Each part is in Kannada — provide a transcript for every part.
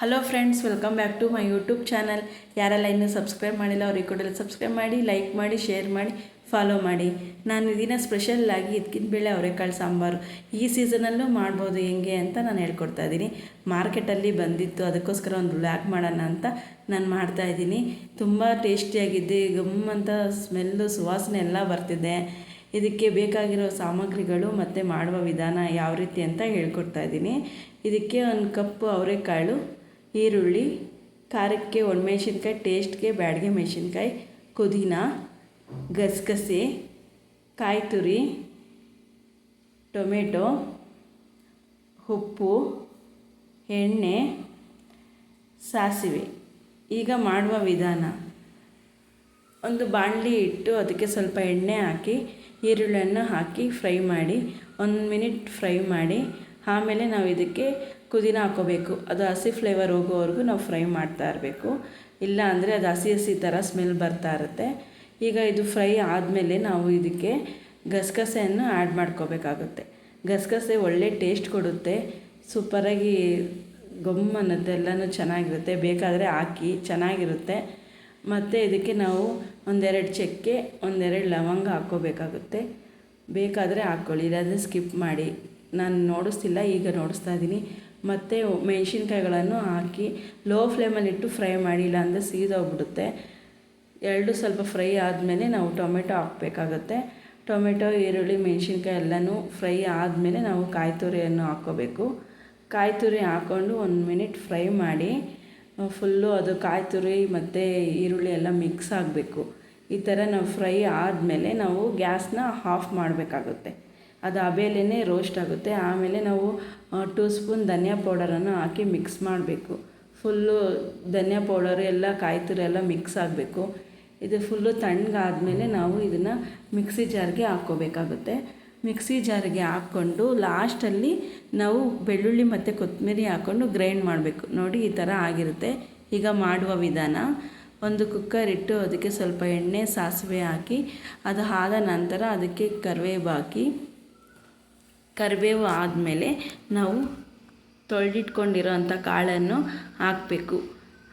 Hello friends welcome back to my YouTube channel ಯಾರೆಲ್ಲ ಇನ್ನೂ ಸಬ್ಸ್ಕ್ರೈಬ್ ಮಾಡಿಲ್ಲ, ಅವ್ರಿಗೆ ಕೊಡಲ್ಲ ಸಬ್ಸ್ಕ್ರೈಬ್ ಮಾಡಿ ಲೈಕ್ ಮಾಡಿ ಶೇರ್ ಮಾಡಿ ಫಾಲೋ ಮಾಡಿ. ನಾನು ಇದನ್ನು ಸ್ಪೆಷಲ್ಲಾಗಿ ಇದಕ್ಕಿನ ಬೇಳೆ ಅವರೆಕಾಳು ಸಾಂಬಾರು. ಈ ಸೀಸನಲ್ಲೂ ಮಾಡ್ಬೋದು ಹೆಂಗೆ ಅಂತ ನಾನು ಹೇಳ್ಕೊಡ್ತಾ ಇದ್ದೀನಿ. ಮಾರ್ಕೆಟಲ್ಲಿ ಬಂದಿತ್ತು, ಅದಕ್ಕೋಸ್ಕರ ಒಂದು ಬ್ಲ್ಯಾಕ್ ಮಾಡೋಣ ಅಂತ ನಾನು ಮಾಡ್ತಾ ಇದ್ದೀನಿ. ತುಂಬ ಟೇಸ್ಟಿಯಾಗಿದ್ದೆ ಗಮ್ ಅಂತ ಸ್ಮೆಲ್ಲು ಸುವಾಸನೆ ಎಲ್ಲ ಬರ್ತಿದೆ. ಇದಕ್ಕೆ ಬೇಕಾಗಿರೋ ಸಾಮಗ್ರಿಗಳು ಮತ್ತು ಮಾಡುವ ವಿಧಾನ ಯಾವ ರೀತಿ ಅಂತ ಹೇಳ್ಕೊಡ್ತಾ ಇದ್ದೀನಿ. ಇದಕ್ಕೆ ಒಂದು ಕಪ್ಪು ಅವರೆಕಾಳು ಈರುಳ್ಳಿ, ಖಾರಕ್ಕೆ ಒಣಮೆಣ್ಸಿನ್ಕಾಯಿ, ಟೇಸ್ಟ್ಗೆ ಬ್ಯಾಡಗೆ ಮೆಣಸಿನ್ಕಾಯಿ, ಪುದೀನ, ಗಸಗಸೆ ಕಾಯಿ ತುರಿ ಟೊಮೆಟೊ, ಉಪ್ಪು, ಎಣ್ಣೆ, ಸಾಸಿವೆ. ಈಗ ಮಾಡುವ ವಿಧಾನ. ಒಂದು ಬಾಣಲಿ ಇಟ್ಟು ಅದಕ್ಕೆ ಸ್ವಲ್ಪ ಎಣ್ಣೆ ಹಾಕಿ, ಈರುಳ್ಳಿಯನ್ನು ಹಾಕಿ ಫ್ರೈ ಮಾಡಿ, ಒಂದು ಮಿನಿಟ್ ಫ್ರೈ ಮಾಡಿ, ಆಮೇಲೆ ನಾವು ಇದಕ್ಕೆ ಪುದೀನ ಹಾಕೋಬೇಕು. ಅದು ಹಸಿ ಫ್ಲೇವರ್ ಹೋಗೋವರೆಗೂ ನಾವು ಫ್ರೈ ಮಾಡ್ತಾ ಇರಬೇಕು. ಇಲ್ಲ ಅಂದರೆ ಅದು ಹಸಿ ಹಸಿ ಥರ ಸ್ಮೆಲ್ ಬರ್ತಾ ಇರುತ್ತೆ. ಈಗ ಇದು ಫ್ರೈ ಆದಮೇಲೆ ನಾವು ಇದಕ್ಕೆ ಗಸಗಸೆಯನ್ನು ಆ್ಯಡ್ ಮಾಡ್ಕೋಬೇಕಾಗುತ್ತೆ. ಗಸಗಸೆ ಒಳ್ಳೆ ಟೇಸ್ಟ್ ಕೊಡುತ್ತೆ. ಸೂಪರಾಗಿ ಎಲ್ಲನೂ ಚೆನ್ನಾಗಿರುತ್ತೆ. ಬೇಕಾದರೆ ಹಾಕಿ ಚೆನ್ನಾಗಿರುತ್ತೆ. ಮತ್ತು ಇದಕ್ಕೆ ನಾವು ಒಂದೆರಡು ಚಕ್ಕೆ, ಒಂದೆರಡು ಲವಂಗ ಹಾಕ್ಕೋಬೇಕಾಗುತ್ತೆ ಬೇಕಾದರೆ ಹಾಕ್ಕೊಳ್ಳಿ. ಇಲ್ಲಾಂದರೆ ಸ್ಕಿಪ್ ಮಾಡಿ. ನಾನು ನೋಡಿಸ್ತಿಲ್ಲ, ಈಗ ನೋಡಿಸ್ತಾ ಇದ್ದೀನಿ. ಮತ್ತು ಮೆಣಸಿನ್ಕಾಯಿಗಳನ್ನು ಹಾಕಿ ಲೋ ಫ್ಲೇಮಲ್ಲಿಟ್ಟು ಫ್ರೈ ಮಾಡಿ ಇಲ್ಲಾಂದರೆ ಸೀದೋಗ್ಬಿಡುತ್ತೆ. ಎರಡು ಸ್ವಲ್ಪ ಫ್ರೈ ಆದಮೇಲೆ ನಾವು ಟೊಮೆಟೊ ಹಾಕಬೇಕಾಗತ್ತೆ. ಟೊಮೆಟೊ, ಈರುಳ್ಳಿ, ಮೆಣಸಿನ್ಕಾಯಿ ಎಲ್ಲನೂ ಫ್ರೈ ಆದಮೇಲೆ ನಾವು ಕಾಯಿ ತುರಿಯನ್ನು ಹಾಕ್ಕೋಬೇಕು. ಕಾಯಿ ತುರಿ ಹಾಕ್ಕೊಂಡು ಒಂದು ಮಿನಿಟ್ ಫ್ರೈ ಮಾಡಿ ಫುಲ್ಲು ಅದು ಕಾಯಿ ತುರಿ ಮತ್ತು ಈರುಳ್ಳಿ ಎಲ್ಲ ಮಿಕ್ಸ್ ಆಗಬೇಕು. ಈ ಥರ ನಾವು ಫ್ರೈ ಆದಮೇಲೆ ನಾವು ಗ್ಯಾಸ್ನ ಆಫ್ ಮಾಡಬೇಕಾಗುತ್ತೆ. ಅದು ಅಬೇಲೆನೇ ರೋಸ್ಟ್ ಆಗುತ್ತೆ. ಆಮೇಲೆ ನಾವು ಟೂ ಸ್ಪೂನ್ ಧನಿಯಾ ಪೌಡರನ್ನು ಹಾಕಿ ಮಿಕ್ಸ್ ಮಾಡಬೇಕು. ಫುಲ್ಲು ಧನಿಯಾ ಪೌಡರ್ ಎಲ್ಲ ಕಾಯಿ ಎಲ್ಲ ಮಿಕ್ಸ್ ಆಗಬೇಕು. ಇದು ಫುಲ್ಲು ತಣ್ಣಗಾದ್ಮೇಲೆ ನಾವು ಇದನ್ನು ಮಿಕ್ಸಿ ಜಾರ್ಗೆ ಹಾಕ್ಕೋಬೇಕಾಗುತ್ತೆ. ಮಿಕ್ಸಿ ಜಾರಿಗೆ ಹಾಕ್ಕೊಂಡು ಲಾಸ್ಟಲ್ಲಿ ನಾವು ಬೆಳ್ಳುಳ್ಳಿ ಮತ್ತು ಕೊತ್ತಂಬರಿ ಹಾಕ್ಕೊಂಡು ಗ್ರೈಂಡ್ ಮಾಡಬೇಕು. ನೋಡಿ ಈ ಥರ ಆಗಿರುತ್ತೆ. ಈಗ ಮಾಡುವ ವಿಧಾನ. ಒಂದು ಕುಕ್ಕರ್ ಇಟ್ಟು ಅದಕ್ಕೆ ಸ್ವಲ್ಪ ಎಣ್ಣೆ, ಸಾಸಿವೆ ಹಾಕಿ, ಅದು ಆದ ನಂತರ ಅದಕ್ಕೆ ಕರಿವೇವು ಹಾಕಿ ಕರಿಬೇವು ಆದಮೇಲೆ ನಾವು ತೊಳೆದಿಟ್ಕೊಂಡಿರೋ ಅಂಥ ಕಾಳನ್ನು ಹಾಕಬೇಕು.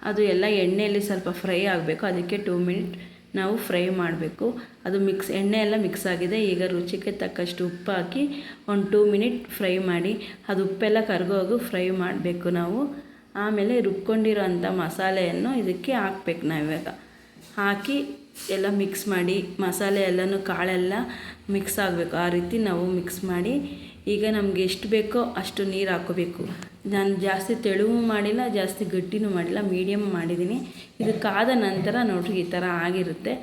ಅದು ಎಲ್ಲ ಎಣ್ಣೆಯಲ್ಲಿ ಸ್ವಲ್ಪ ಫ್ರೈ ಆಗಬೇಕು. ಅದಕ್ಕೆ ಟೂ ಮಿನಿಟ್ ನಾವು ಫ್ರೈ ಮಾಡಬೇಕು. ಅದು ಮಿಕ್ಸ್, ಎಣ್ಣೆ ಎಲ್ಲ ಮಿಕ್ಸ್ ಆಗಿದೆ. ಈಗ ರುಚಿಗೆ ತಕ್ಕಷ್ಟು ಉಪ್ಪು ಹಾಕಿ ಒಂದು ಟೂ ಮಿನಿಟ್ ಫ್ರೈ ಮಾಡಿ, ಅದು ಉಪ್ಪೆಲ್ಲ ಕರಗೋಗು ಫ್ರೈ ಮಾಡಬೇಕು ನಾವು. ಆಮೇಲೆ ರುಬ್ಕೊಂಡಿರೋ ಅಂಥ ಮಸಾಲೆಯನ್ನು ಇದಕ್ಕೆ ಹಾಕ್ಬೇಕು ನಾವಿವಾಗ. ಹಾಕಿ ಎಲ್ಲ ಮಿಕ್ಸ್ ಮಾಡಿ, ಮಸಾಲೆ ಎಲ್ಲನೂ ಕಾಳೆಲ್ಲ ಮಿಕ್ಸ್ ಆಗಬೇಕು. ಆ ರೀತಿ ನಾವು ಮಿಕ್ಸ್ ಮಾಡಿ, ಈಗ ನಮಗೆ ಎಷ್ಟು ಬೇಕೋ ಅಷ್ಟು ನೀರು ಹಾಕೋಬೇಕು. ನಾನು ಜಾಸ್ತಿ ತೆಳುವು ಮಾಡಿಲ್ಲ, ಜಾಸ್ತಿ ಗಟ್ಟಿನೂ ಮಾಡಿಲ್ಲ ಮೀಡಿಯಮ್ ಮಾಡಿದ್ದೀನಿ ಇದು ಕಾದ ನಂತರ ನೋಡಿರಿ ಈ ಥರ ಆಗಿರುತ್ತೆ.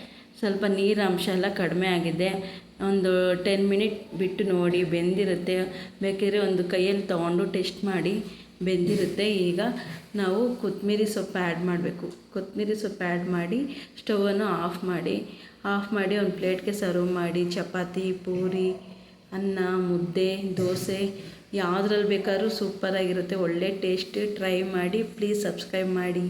ಸ್ವಲ್ಪ ನೀರು ಅಂಶ ಎಲ್ಲ ಕಡಿಮೆ ಆಗಿದೆ. ಒಂದು ಟೆನ್ ಮಿನಿಟ್ ಬಿಟ್ಟು ನೋಡಿ, ಬೆಂದಿರುತ್ತೆ. ಬೇಕಿದ್ರೆ ಒಂದು ಕೈಯಲ್ಲಿ ತೊಗೊಂಡು ಟೆಸ್ಟ್ ಮಾಡಿ. ಬೆಂದಿರುತ್ತೆ. ಈಗ ನಾವು ಕೊತ್ತಂಬರಿ ಸೊಪ್ಪು ಆ್ಯಡ್ ಮಾಡಬೇಕು. ಕೊತ್ತಂಬರಿ ಸೊಪ್ಪು ಆ್ಯಡ್ ಮಾಡಿ ಸ್ಟವನ್ನು ಆಫ್ ಮಾಡಿ ಆಫ್ ಮಾಡಿ ಒಂದು ಪ್ಲೇಟ್ಗೆ ಸರ್ವ್ ಮಾಡಿ, ಚಪಾತಿ, ಪೂರಿ, ಅನ್ನ, ಮುದ್ದೆ, ದೋಸೆ ಯಾವುದ್ರಲ್ಲಿ ಬೇಕಾದ್ರೂ ಸೂಪರಾಗಿರುತ್ತೆ ಒಳ್ಳೆ ಟೇಸ್ಟ್ ಟ್ರೈ ಮಾಡಿ ಪ್ಲೀಸ್ ಸಬ್ಸ್ಕ್ರೈಬ್ ಮಾಡಿ.